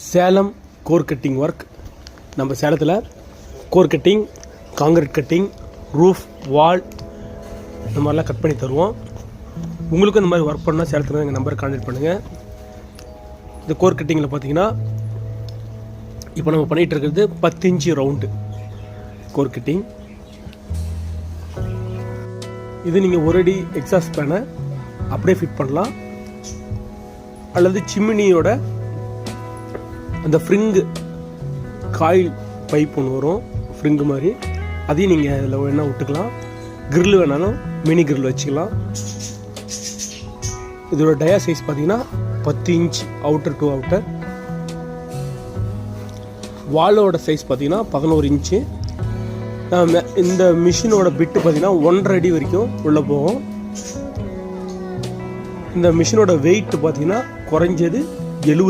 Salem core cutting work நம்ம சேலத்தில் core cutting concrete cutting roof wall இந்த மாதிரிலாம் கட் பண்ணி தருவோம். உங்களுக்கும் இந்த மாதிரி ஒர்க் பண்ணால் சேலத்தில் எங்கள் நம்பர் கான்டாக்ட் பண்ணுங்கள் இந்த கோர் கட்டிங்கில் பார்த்தீங்கன்னா இப்போ நம்ம பண்ணிகிட்டு இருக்கிறது பத்து இன்ச்சு ரவுண்டு கோர் கட்டிங். இது நீங்கள் ஒரு அடி எக்ஸாஸ்ட் பேனை அப்படியே ஃபிட் பண்ணலாம். அல்லது சிம்மினியோட அந்த ஃப்ரிங்கு காயில் பைப் ஒன்று வரும். ஃப்ரிங்கு மாதிரி. அதையும் நீங்கள் அதில் வேணால் விட்டுக்கலாம். கிரில் வேணாலும் மினி கிரில் வச்சுக்கலாம். இதோட டயா சைஸ் பார்த்தீங்கன்னா பத்து இன்ச் அவுட்டர் டு அவுட்டர் வாலோட சைஸ் பார்த்தீங்கன்னா பதினோரு இன்ச்சு இந்த மிஷினோட பிட்டு பார்த்தீங்கன்னா ஒன்றரை அடி வரைக்கும் உள்ளே போகும். இந்த மிஷினோட வெயிட் பார்த்தீங்கன்னா குறைஞ்சது எழுபது